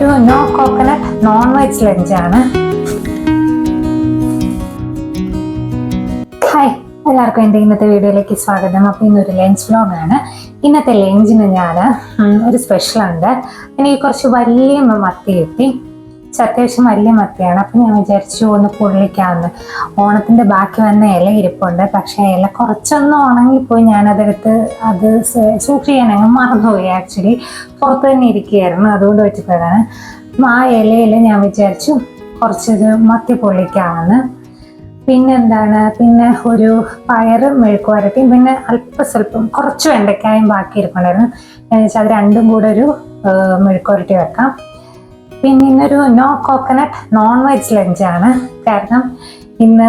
ഇന്നൊരു no coconut non veg ലഞ്ചാണ് hi എല്ലാവർക്കും എന്റെ ഇന്നത്തെ വീഡിയോയിലേക്ക് സ്വാഗതം. അപ്പോൾ ഇന്നൊരു ലഞ്ച് വ്ലോഗാണ് ഇന്നത്തെ ലഞ്ചിന് ഞാൻ ഒരു സ്പെഷ്യൽ ഉണ്ട്. എനിക്ക് കുറച്ച് വലിയ മത്തി കിട്ടി. അത്യാവശ്യം വലിയ മത്തിയാണ്. അപ്പം ഞാൻ വിചാരിച്ചു ഒന്ന് പൊള്ളിക്കാമെന്ന്. ഓണത്തിന്റെ ബാക്കി വന്ന ഇല ഇരിപ്പുണ്ട്. പക്ഷേ ഇല കുറച്ചൊന്ന് ഉണങ്ങിപ്പോയി ഞാനതെടുത്ത് അത് സൂക്ഷിക്കാൻ അങ്ങ് മറന്നുപോയി ആക്ച്വലി പുറത്ത് തന്നെ ഇരിക്കുകയായിരുന്നു. അതുകൊണ്ട് വെച്ചിട്ടാണ് അപ്പം ആ ഇലയിൽ ഞാൻ വിചാരിച്ചു കുറച്ചത് മത്തി പൊള്ളിക്കാമെന്ന്. പിന്നെന്താണ്? പിന്നെ ഒരു പയറ് മെഴുക്ക് പിന്നെ പിന്നെ അല്പസ്വല്പം കുറച്ച് വെണ്ടയ്ക്കായും ബാക്കി ഇരിപ്പുണ്ടായിരുന്നു. ഞാൻ അത് രണ്ടും കൂടെ ഒരു മെഴുക്കുവരട്ടി വെക്കാം. പിന്നെ ഇന്നൊരു നോ കോക്കനട്ട് നോൺ വെജ് ലഞ്ചാണ് കാരണം ഇന്ന്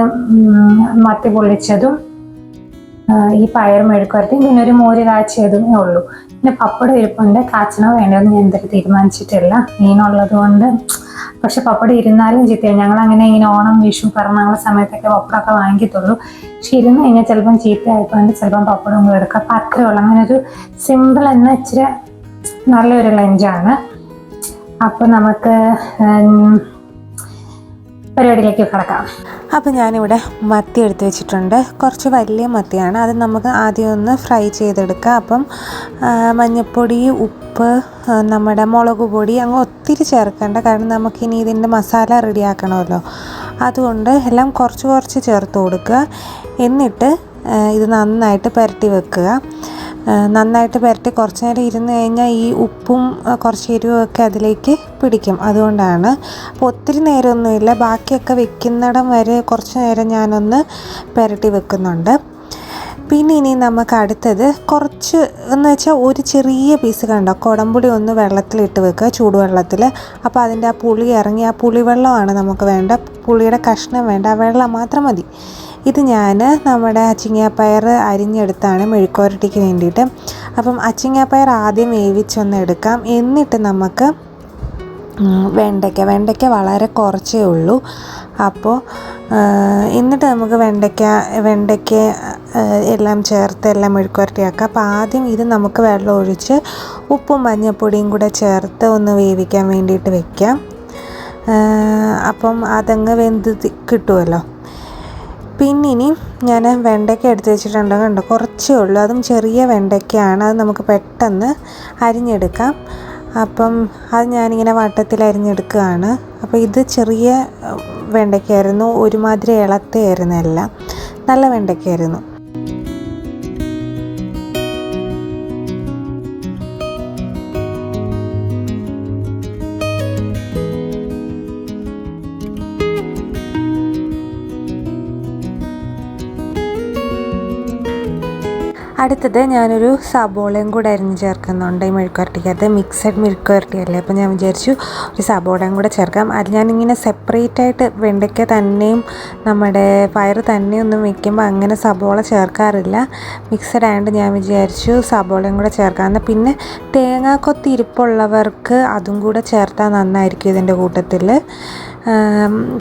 മത്തി പൊള്ളിച്ചതും ഈ പയർ മെഴുക്കുവരത്തിയും പിന്നെ ഒരു മോര് കാച്ചിയതുമേ ഉള്ളൂ. പിന്നെ പപ്പടം ഇരിപ്പുണ്ട്. കാച്ചണോ വേണ്ടതെന്ന് ഞാൻ എന്തൊരു തീരുമാനിച്ചിട്ടില്ല. മീനുള്ളത് കൊണ്ട് പക്ഷെ പപ്പടം ഇരുന്നാലും ചീത്തയാണ് ഞങ്ങൾ അങ്ങനെ ഇങ്ങനെ ഓണം വിഷു പിറന്നാളെ സമയത്തൊക്കെ പപ്പടമൊക്കെ വാങ്ങിക്കത്തുള്ളൂ. പക്ഷെ ഇരുന്ന് കഴിഞ്ഞാൽ ചിലപ്പം ചീത്ത ആയതുകൊണ്ട് ചിലപ്പം പപ്പടം എടുക്കാം. അപ്പം അത്രയുള്ളൂ അങ്ങനെ ഒരു സിമ്പിൾ എന്ന ഇച്ചിരി നല്ലൊരു ലഞ്ചാണ് അപ്പോൾ നമുക്ക് പരിപാടിയിലേക്ക് കിടക്കാം. അപ്പോൾ ഞാനിവിടെ മത്തി എടുത്തു വെച്ചിട്ടുണ്ട്. കുറച്ച് വലിയ മത്തിയാണ്. അത് നമുക്ക് ആദ്യം ഒന്ന് ഫ്രൈ ചെയ്തെടുക്കാം. അപ്പം മഞ്ഞൾപ്പൊടി ഉപ്പ് നമ്മുടെ മുളക് പൊടി അങ്ങ് ഒത്തിരി ചേർക്കേണ്ട. കാരണം നമുക്കിനി ഇതിന്റെ മസാല റെഡിയാക്കണമല്ലോ അതുകൊണ്ട് എല്ലാം കുറച്ച് കുറച്ച് ചേർത്ത് കൊടുക്കുക. എന്നിട്ട് ഇത് നന്നായിട്ട് പുരട്ടി വെക്കുക. നന്നായിട്ട് പുരട്ടി കുറച്ച് നേരം ഇരുന്ന് കഴിഞ്ഞാൽ ഈ ഉപ്പും കുറച്ച് എരിവുമൊക്കെ അതിലേക്ക് പിടിക്കും. അതുകൊണ്ടാണ്. അപ്പോൾ ഒത്തിരി നേരമൊന്നുമില്ല. ബാക്കിയൊക്കെ വെക്കുന്നിടം വരെ കുറച്ച് നേരം ഞാനൊന്ന് പുരട്ടി വെക്കുന്നുണ്ട്. പിന്നെ ഇനി നമുക്ക് അടുത്തത് കുറച്ച് എന്ന് വെച്ചാൽ ഒരു ചെറിയ പീസ് കണ്ടോ? കുടംപുളി ഒന്ന് വെള്ളത്തിലിട്ട് വെക്കുക ചൂടുവെള്ളത്തിൽ. അപ്പോൾ അതിന്റെ ആ പുളി ഇറങ്ങി ആ പുളിവെള്ളമാണ് നമുക്ക് വേണ്ട. പുളിയുടെ കഷ്ണം വേണ്ട. ആ വെള്ളം മാത്രം മതി. ഇത് ഞാൻ നമ്മുടെ അച്ചിങ്ങാപ്പയർ അരിഞ്ഞെടുത്താണ് മെഴുക്കുവരട്ടിക്ക് വേണ്ടിയിട്ട്. അപ്പം അച്ചിങ്ങാപ്പയർ ആദ്യം വേവിച്ചൊന്ന് എടുക്കാം. എന്നിട്ട് നമുക്ക് വെണ്ടയ്ക്ക. വെണ്ടയ്ക്ക വളരെ കുറച്ചേ ഉള്ളൂ. അപ്പോൾ എന്നിട്ട് നമുക്ക് വെണ്ടയ്ക്ക വെണ്ടയ്ക്ക എല്ലാം ചേർത്ത് എല്ലാം മെഴുക്കുരട്ടിയാക്കുക അപ്പോൾ ആദ്യം ഇത് നമുക്ക് വെള്ളം ഒഴിച്ച് ഉപ്പും മഞ്ഞൾപ്പൊടിയും കൂടെ ചേർത്ത് ഒന്ന് വേവിക്കാൻ വേണ്ടിയിട്ട് വെക്കാം. അപ്പം അതങ്ങ് വെന്ത് കിട്ടുമല്ലോ പിന്നെ ഇനി ഞാൻ വെണ്ടയ്ക്ക എടുത്ത് വെച്ചിട്ടുണ്ട് കണ്ടോ? കുറച്ചേ ഉള്ളൂ. അതും ചെറിയ വെണ്ടയ്ക്കയാണ്. അത് നമുക്ക് പെട്ടെന്ന് അരിഞ്ഞെടുക്കാം. അപ്പം അത് ഞാനിങ്ങനെ വട്ടത്തിൽ അരിഞ്ഞെടുക്കുകയാണ്. അപ്പോൾ ഇത് ചെറിയ വെണ്ടയ്ക്കായിരുന്നു ഒരുമാതിരി ഇളത്തയായിരുന്നു എല്ലാം. നല്ല വെണ്ടയ്ക്കയായിരുന്നു. അടുത്തത് ഞാനൊരു സബോളയും കൂടെ അരിഞ്ഞ് ചേർക്കുന്നുണ്ട്. ഈ മെഴുക്കുരട്ടിക്കകത്ത് മിക്സഡ് മെഴുക്കുവരട്ടി അല്ലേ അപ്പോൾ ഞാൻ വിചാരിച്ചു ഒരു സബോളയും കൂടെ ചേർക്കാം. അത് ഞാനിങ്ങനെ സെപ്പറേറ്റ് ആയിട്ട് വെണ്ടയ്ക്ക തന്നെയും നമ്മുടെ പയർ തന്നെയൊന്നും വെക്കുമ്പോൾ അങ്ങനെ സബോള ചേർക്കാറില്ല. മിക്സഡ് ആയതുകൊണ്ട് ഞാൻ വിചാരിച്ചു സബോളയും കൂടെ ചേർക്കാമെന്ന് പിന്നെ തേങ്ങാക്കൊത്തിരിപ്പുള്ളവർക്ക് അതും കൂടെ ചേർത്താൽ നന്നായിരിക്കും ഇതിന്റെ കൂട്ടത്തിൽ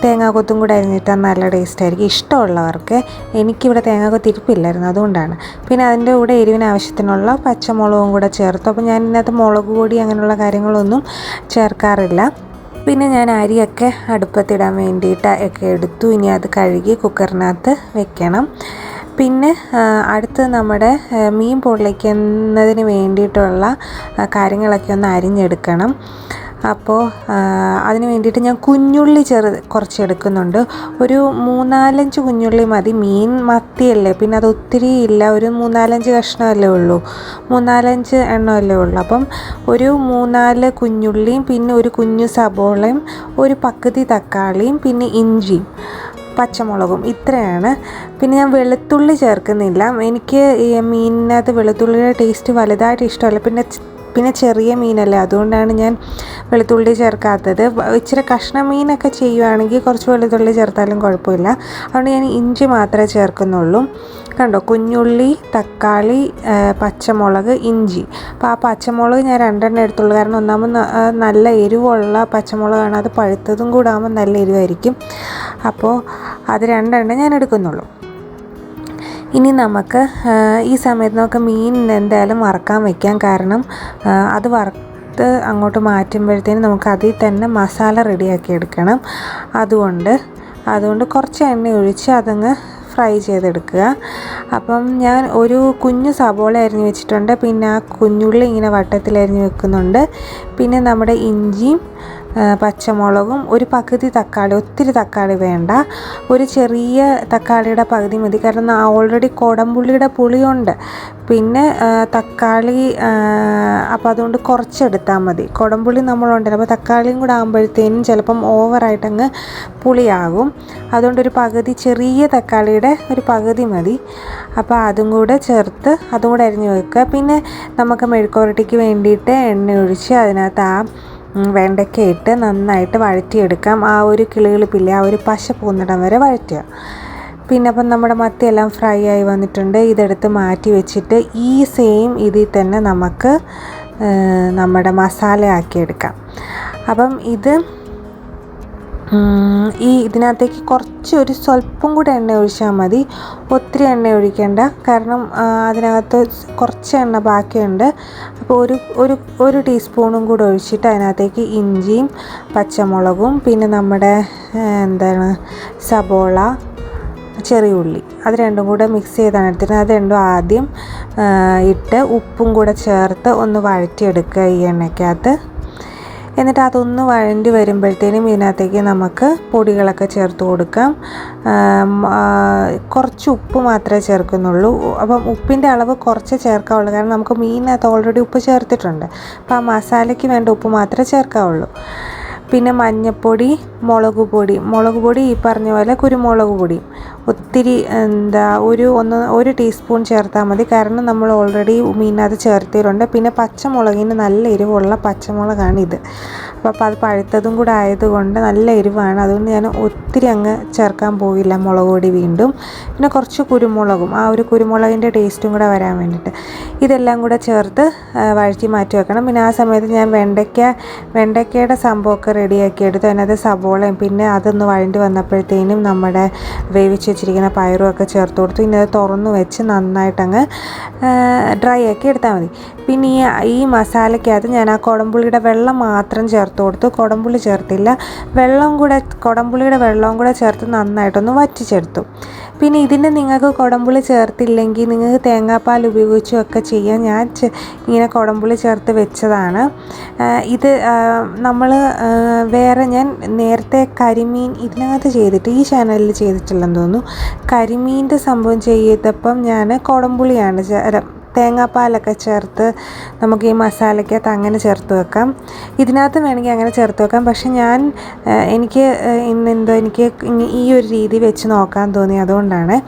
തേങ്ങാക്കൊത്തും കൂടെ അരിഞ്ഞിട്ടാൽ നല്ല ടേസ്റ്റ് ആയിരിക്കും. ഇഷ്ടമുള്ളവർക്ക് എനിക്കിവിടെ തേങ്ങാക്കൊത്ത് ഇരിപ്പില്ലായിരുന്നു അതുകൊണ്ടാണ്. പിന്നെ അതിന്റെ കൂടെ എരിവിന് ആവശ്യത്തിനുള്ള പച്ചമുളകും കൂടെ ചേർത്തു. അപ്പോൾ ഞാൻ ഇതിനകത്ത് മുളക് പൊടി അങ്ങനെയുള്ള കാര്യങ്ങളൊന്നും ചേർക്കാറില്ല. പിന്നെ ഞാൻ അരിയൊക്കെ അടുപ്പത്തിടാൻ വേണ്ടിയിട്ട് ഒക്കെ എടുത്തു. ഇനി അത് കഴുകി കുക്കറിനകത്ത് വെക്കണം. പിന്നെ അടുത്ത് നമ്മുടെ മീൻ പൊള്ളിക്കുന്നതിന് വേണ്ടിയിട്ടുള്ള കാര്യങ്ങളൊക്കെ ഒന്ന് അരിഞ്ഞെടുക്കണം. അപ്പോൾ അതിന് വേണ്ടിയിട്ട് ഞാൻ കുഞ്ഞുള്ളി ചെറു കുറച്ച് എടുക്കുന്നുണ്ട്. ഒരു മൂന്നാലഞ്ച് കുഞ്ഞുള്ളി മതി. മീൻ മത്തിയല്ലേ? പിന്നെ അത് ഒത്തിരി ഇല്ല. ഒരു മൂന്നാലഞ്ച് കഷ്ണമല്ലേ ഉള്ളൂ. മൂന്നാലഞ്ച് എണ്ണമല്ലേ ഉള്ളൂ. അപ്പം ഒരു മൂന്നാൽ കുഞ്ഞുള്ളിയും പിന്നെ ഒരു കുഞ്ഞു സബോളയും ഒരു പകുതി തക്കാളിയും പിന്നെ ഇഞ്ചിയും പച്ചമുളകും ഇത്രയാണ്. പിന്നെ ഞാൻ വെളുത്തുള്ളി ചേർക്കുന്നില്ല. എനിക്ക് ഈ മീനിനകത്ത് വെളുത്തുള്ളിയുടെ ടേസ്റ്റ് വലുതായിട്ട് ഇഷ്ടമല്ല. പിന്നെ പിന്നെ ചെറിയ മീനല്ലേ അതുകൊണ്ടാണ് ഞാൻ വെളുത്തുള്ളി ചേർക്കാത്തത്. ഇച്ചിരി കഷ്ണ മീനൊക്കെ ചെയ്യുവാണെങ്കിൽ കുറച്ച് വെളുത്തുള്ളി ചേർത്താലും കുഴപ്പമില്ല. അതുകൊണ്ട് ഞാൻ ഇഞ്ചി മാത്രമേ ചേർക്കുന്നുള്ളൂ. കണ്ടോ കുഞ്ഞുള്ളി തക്കാളി പച്ചമുളക് ഇഞ്ചി. അപ്പോൾ ആ പച്ചമുളക് ഞാൻ രണ്ടെണ്ണം എടുത്തുള്ളൂ. കാരണം ഒന്നാമത് നല്ല എരിവുള്ള പച്ചമുളകാണ്. അത് പഴുത്തതും കൂടാകുമ്പോൾ നല്ല എരിവായിരിക്കും. അപ്പോൾ അത് രണ്ടെണ്ണം ഞാൻ എടുക്കുന്നുള്ളൂ. ഇനി നമുക്ക് ഈ സമയത്ത് നമുക്ക് മീൻ എന്തായാലും വറക്കാൻ വയ്ക്കാം കാരണം അത് വറുത്ത് അങ്ങോട്ട് മാറ്റുമ്പോഴത്തേനും നമുക്ക് അതിൽ തന്നെ മസാല റെഡിയാക്കി എടുക്കണം. അതുകൊണ്ട് അതുകൊണ്ട് കുറച്ച് എണ്ണ ഒഴിച്ച് അതങ്ങ് ഫ്രൈ ചെയ്തെടുക്കുക. അപ്പം ഞാൻ ഒരു കുഞ്ഞു സബോള അരിഞ്ഞ് വെച്ചിട്ടുണ്ട്. പിന്നെ ആ കുഞ്ഞുള്ളി ഇങ്ങനെ വട്ടത്തിൽ അരിഞ്ഞ് വെക്കുന്നുണ്ട്. പിന്നെ നമ്മുടെ ഇഞ്ചിയും പച്ചമുളകും ഒരു പകുതി തക്കാളി ഒത്തിരി തക്കാളി വേണ്ട. ഒരു ചെറിയ തക്കാളിയുടെ പകുതി മതി. കാരണം ഓൾറെഡി കോടമ്പുള്ളിയുടെ പുളിയുണ്ട്. പിന്നെ തക്കാളി അപ്പോൾ അതുകൊണ്ട് കുറച്ചെടുത്താൽ മതി. കുടംപുളി നമ്മളുണ്ടല്ലോ. അപ്പോൾ തക്കാളിയും കൂടെ ആകുമ്പോഴത്തേനും ചിലപ്പം ഓവറായിട്ടങ്ങ് പുളിയാകും. അതുകൊണ്ട് ഒരു പകുതി ചെറിയ തക്കാളിയുടെ ഒരു പകുതി മതി. അപ്പോൾ അതും കൂടെ ചേർത്ത് അതും കൂടെ അരിഞ്ഞ് വെക്കുക. പിന്നെ നമുക്ക് മെഴുക്കുരട്ടിക്ക് വേണ്ടിയിട്ട് എണ്ണ ഒഴിച്ച് അതിനകത്ത് ആ വെണ്ടയ്ക്ക ഇട്ട് നന്നായിട്ട് വഴറ്റിയെടുക്കാം. ആ ഒരു കിളികിളിപ്പില്ലേ ആ ഒരു പശ പോകുന്നിടം വരെ വഴറ്റുക. പിന്നെ അപ്പം നമ്മുടെ മത്തിയെല്ലാം ഫ്രൈ ആയി വന്നിട്ടുണ്ട്. ഇതെടുത്ത് മാറ്റി വെച്ചിട്ട് ഈ സെയിം ഇതിൽ തന്നെ നമുക്ക് നമ്മുടെ മസാല ആക്കിയെടുക്കാം അപ്പം ഇത് ഈ ഇതിനകത്തേക്ക് കുറച്ച് ഒരു സ്വല്പം കൂടെ എണ്ണ ഒഴിച്ചാൽ മതി. ഒത്തിരി എണ്ണ ഒഴിക്കേണ്ട. കാരണം അതിനകത്ത് കുറച്ച് എണ്ണ ബാക്കിയുണ്ട്. അപ്പോൾ ഒരു ഒരു ഒരു ടീസ്പൂണും കൂടെ ഒഴിച്ചിട്ട് അതിനകത്തേക്ക് ഇഞ്ചിയും പച്ചമുളകും പിന്നെ നമ്മുടെ എന്താണ് സബോള ചെറിയ ഉള്ളി. അത് രണ്ടും കൂടെ മിക്സ് ചെയ്താണ് എടുത്തിരുന്നത്. അത് രണ്ടും ആദ്യം ഇട്ട് ഉപ്പും കൂടെ ചേർത്ത് ഒന്ന് വഴറ്റിയെടുക്കുക ഈ എണ്ണയ്ക്കകത്ത്. എന്നിട്ട് അതൊന്ന് വഴണ്ടി വരുമ്പോഴത്തേനും ഇതിനകത്തേക്ക് നമുക്ക് പൊടികളൊക്കെ ചേർത്ത് കൊടുക്കാം. കുറച്ച് ഉപ്പ് മാത്രമേ ചേർക്കുന്നുള്ളൂ. അപ്പം ഉപ്പിന്റെ അളവ് കുറച്ച് ചേർക്കാവുള്ളൂ. കാരണം നമുക്ക് മീനിനകത്ത് ഓൾറെഡി ഉപ്പ് ചേർത്തിട്ടുണ്ട്. അപ്പോൾ ആ മസാലയ്ക്ക് വേണ്ട ഉപ്പ് മാത്രമേ ചേർക്കാവുള്ളൂ. പിന്നെ മഞ്ഞൾപ്പൊടി മുളക് പൊടി. മുളക് പൊടി ഈ പറഞ്ഞ പോലെ കുരുമുളക് പൊടിയും ഒത്തിരി എന്താ ഒരു ഒന്ന് ഒരു ടീസ്പൂൺ ചേർത്താൽ മതി. കാരണം നമ്മൾ ഓൾറെഡി മീനകത്ത് ചേർത്തിട്ടുണ്ട്. പിന്നെ പച്ചമുളകിന് നല്ല എരിവുള്ള പച്ചമുളകാണ് ഇത്. അപ്പോൾ അത് പഴുത്തതും കൂടെ ആയതുകൊണ്ട് നല്ല എരിവാണ്. അതുകൊണ്ട് ഞാൻ ഒത്തിരി അങ്ങ് ചേർക്കാൻ പോയില്ല മുളക് പൊടി വീണ്ടും. പിന്നെ കുറച്ച് കുരുമുളകും. ആ ഒരു കുരുമുളകിന്റെ ടേസ്റ്റും കൂടെ വരാൻ വേണ്ടിയിട്ട്. ഇതെല്ലാം കൂടെ ചേർത്ത് വഴറ്റി മാറ്റി വെക്കണം. പിന്നെ ആ സമയത്ത് ഞാൻ വെണ്ടയ്ക്ക വെണ്ടയ്ക്കയുടെ സംഭവമൊക്കെ റെഡിയാക്കി എടുത്ത്. അതിനകത്ത് സബോളയും പിന്നെ അതൊന്ന് വഴണ്ടി വന്നപ്പോഴത്തേനും നമ്മുടെ വേവിച്ച് വെച്ചിരിക്കുന്ന പയറും ഒക്കെ ചേർത്ത് കൊടുത്തു. ഇനി അത് തുറന്നു വെച്ച് നന്നായിട്ടങ്ങ് ഡ്രൈ ആക്കി എടുത്താൽ മതി. പിന്നെ ഈ ഈ മസാലയ്ക്കകത്ത് ഞാൻ ആ കുടംപുളിയുടെ വെള്ളം മാത്രം ചേർത്ത് കൊടുത്തു. കുടംപുളി ചേർത്തില്ല. വെള്ളം കൂടെ കുടംപുളിയുടെ വെള്ളവും കൂടെ ചേർത്ത് നന്നായിട്ടൊന്ന് വറ്റിച്ചെടുത്തു. പിന്നെ ഇതിന് നിങ്ങൾക്ക് കുടംപുളി ചേർത്തില്ലെങ്കിൽ നിങ്ങൾക്ക് തേങ്ങാപ്പാൽ ഉപയോഗിച്ചും ഒക്കെ ചെയ്യാം. ഞാൻ ഇങ്ങനെ കുടംപുളി ചേർത്ത് വെച്ചതാണ്. ഇത് നമ്മൾ വേറെ ഞാൻ നേരത്തെ കരിമീൻ ഇതിനകത്ത് ചെയ്തിട്ട് ഈ ചാനലിൽ ചെയ്തിട്ടില്ലെന്ന് തോന്നുന്നു. കരിമീന്റെ സംഭവം ചെയ്തപ്പം ഞാൻ കുടംപുളിയാണ് തേങ്ങാപ്പാലൊക്കെ ചേർത്ത് നമുക്ക് ഈ മസാലയ്ക്കകത്ത് അങ്ങനെ ചേർത്ത് വെക്കാം. ഇതിനകത്ത് വേണമെങ്കിൽ അങ്ങനെ ചേർത്ത് വെക്കാം. പക്ഷെ ഞാൻ എനിക്ക് ഇന്നെന്തോ എനിക്ക് ഈ ഒരു രീതി വെച്ച് നോക്കാൻ തോന്നി. അതുകൊണ്ടാണ്.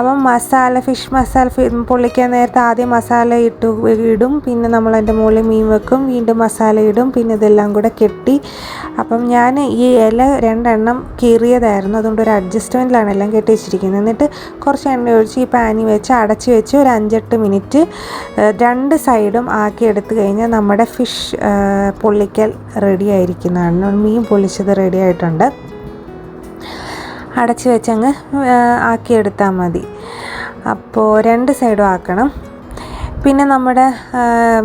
അപ്പം മസാല ഫിഷ് മസാല പൊള്ളിക്കാൻ നേരത്തെ ആദ്യം മസാല ഇട്ട് ഇടും. പിന്നെ നമ്മൾ അതിന്റെ മുകളിൽ മീൻ വെക്കും. വീണ്ടും മസാല ഇടും. പിന്നെ ഇതെല്ലാം കൂടെ കെട്ടി. അപ്പം ഞാൻ ഈ ഇല രണ്ടെണ്ണം കീറിയതായിരുന്നു. അതുകൊണ്ട് ഒരു അഡ്ജസ്റ്റ്മെന്റിലാണ് എല്ലാം കെട്ടി വെച്ചിരിക്കുന്നത്. എന്നിട്ട് കുറച്ച് എണ്ണ ഒഴിച്ച് ഈ പാനി വെച്ച് അടച്ച് വെച്ച് ഒരു അഞ്ചെട്ട് മിനിറ്റ് രണ്ട് സൈഡും ആക്കി എടുത്തു കഴിഞ്ഞാൽ നമ്മുടെ ഫിഷ് പൊള്ളിക്കൽ റെഡി ആയിരിക്കുന്നതാണ്. മീൻ പൊള്ളിച്ചത് റെഡി ആയിട്ടുണ്ട്. അടച്ച് വെച്ചങ്ങ് ആക്കിയെടുത്താൽ മതി. അപ്പോൾ രണ്ട് സൈഡും ആക്കണം. പിന്നെ നമ്മുടെ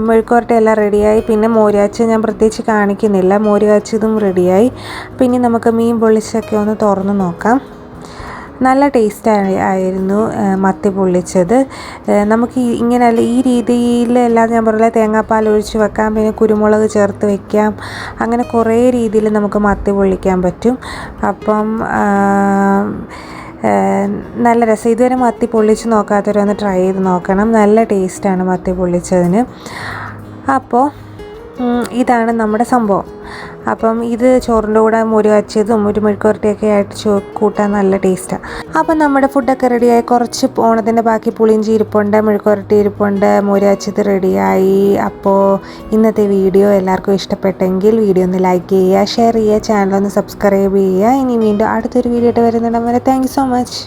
മെഴുക്കുവരട്ടി എല്ലാം റെഡിയായി പിന്നെ മോരിയാച്ച ഞാൻ പ്രത്യേകിച്ച് കാണിക്കുന്നില്ല. മോരുകാച്ചതും റെഡിയായി പിന്നെ നമുക്ക് മീൻ പൊള്ളിച്ചൊക്കെ ഒന്ന് തുറന്ന് നോക്കാം. നല്ല ടേസ്റ്റ് ആയിരുന്നു മത്തി പൊള്ളിച്ചത്. നമുക്ക് ഇങ്ങനെ ഈ രീതിയിൽ എല്ലാം ഞാൻ പറഞ്ഞ തേങ്ങാപ്പാൽ ഒഴിച്ച് വെക്കാം പിന്നെ കുരുമുളക് ചേർത്ത് വെക്കാം. അങ്ങനെ കുറേ രീതിയിൽ നമുക്ക് മത്തി പൊള്ളിക്കാൻ പറ്റും. അപ്പം നല്ല രസം. ഇതുവരെ മത്തി പൊള്ളിച്ച് നോക്കാത്തവരൊന്ന് ട്രൈ ചെയ്ത് നോക്കണം. നല്ല ടേസ്റ്റാണ് മത്തി പൊള്ളിച്ചതിന്. അപ്പോൾ ഇതാണ് നമ്മുടെ സംഭവം. അപ്പം ഇത് ചോറിന്റെ കൂടെ മുരി വച്ചതും ഒരു മെഴുക്കുവരട്ടിയൊക്കെ ആയിട്ട് ചോ കൂട്ടാൻ നല്ല ടേസ്റ്റാണ് അപ്പം നമ്മുടെ ഫുഡൊക്കെ റെഡിയായി കുറച്ച് ഓണത്തിന്റെ ബാക്കി പുളിഞ്ചി ഇരിപ്പുണ്ട് മെഴുക്കുവരട്ടി ഇരിപ്പുണ്ട് മുരി വച്ചത് റെഡിയായി അപ്പോൾ ഇന്നത്തെ വീഡിയോ എല്ലാവർക്കും ഇഷ്ടപ്പെട്ടെങ്കിൽ വീഡിയോ ഒന്ന് ലൈക്ക് ചെയ്യുക ഷെയർ ചെയ്യുക ചാനൽ ഒന്ന് സബ്സ്ക്രൈബ് ചെയ്യുക. ഇനി വീണ്ടും അടുത്തൊരു വീഡിയോ ആയിട്ട് വരുന്നുണ്ടെങ്കിൽ വരെ. Thank so much